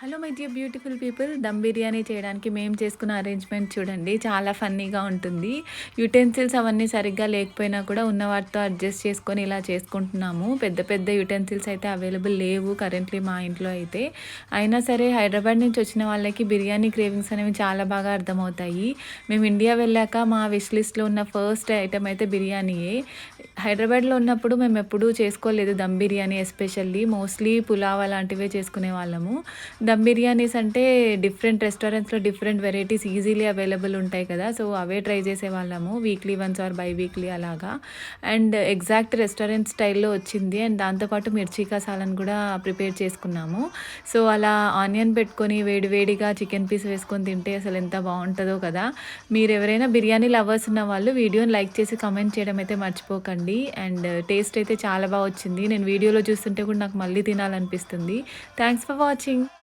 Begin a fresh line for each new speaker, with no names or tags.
Hello my dear beautiful people dum biryani చేయడానికి మేము చేసుకున్న అరేంజ్మెంట్ చూడండి. చాలా ఫన్నీగా ఉంటుంది. యుటెన్సిల్స్ అవన్నీ సరిగ్గా లేకపోయినా కూడా ఉన్న వాటితో అడ్జస్ట్ చేసుకొని ఇలా చేసుకుంటున్నాము. పెద్ద పెద్ద యుటెన్సిల్స్ అయితే అవైలబుల్ లేవు కరెంట్లీ మా ఇంట్లో అయితే. అయినా సరే హైదరాబాద్ నుంచి వచ్చిన వాళ్ళకి బిర్యానీ క్రేవింగ్స్ అనేవి చాలా బాగా అర్థమవుతాయి. మేము ఇండియా వెళ్ళాక మా విష్ లిస్ట్లో ఉన్న ఫస్ట్ ఐటమ్ అయితే బిర్యానీయే. హైదరాబాద్లో ఉన్నప్పుడు మేము ఎప్పుడూ చేసుకోలేదు దమ్ బిర్యానీ ఎస్పెషల్లీ. మోస్ట్లీ పులావ్ అలాంటివే చేసుకునే వాళ్ళము. దమ్ బిర్యానీస్ అంటే డిఫరెంట్ రెస్టారెంట్స్లో డిఫరెంట్ వెరైటీస్ ఈజీలీ అవైలబుల్ ఉంటాయి కదా. సో అవే ట్రై చేసేవాళ్ళము weekly once or by weekly అలాగా. అండ్ ఎగ్జాక్ట్ రెస్టారెంట్ స్టైల్లో వచ్చింది. అండ్ దాంతోపాటు మిర్చి కసాలను కూడా ప్రిపేర్ చేసుకున్నాము. సో అలా ఆనియన్ పెట్టుకొని వేడివేడిగా చికెన్ పీస్ వేసుకొని తింటే అసలు ఎంత బాగుంటుందో కదా. మీరు ఎవరైనా బిర్యానీ లవర్స్ ఉన్న వాళ్ళు వీడియోని లైక్ చేసి కమెంట్ చేయడం అయితే మర్చిపోకండి. అండ్ uh, టేస్ట్ అయితే చాలా బాగా వచ్చింది. నేను వీడియోలో చూస్తుంటే కూడా నాకు మళ్ళీ తినాలనిపిస్తుంది. Thanks for watching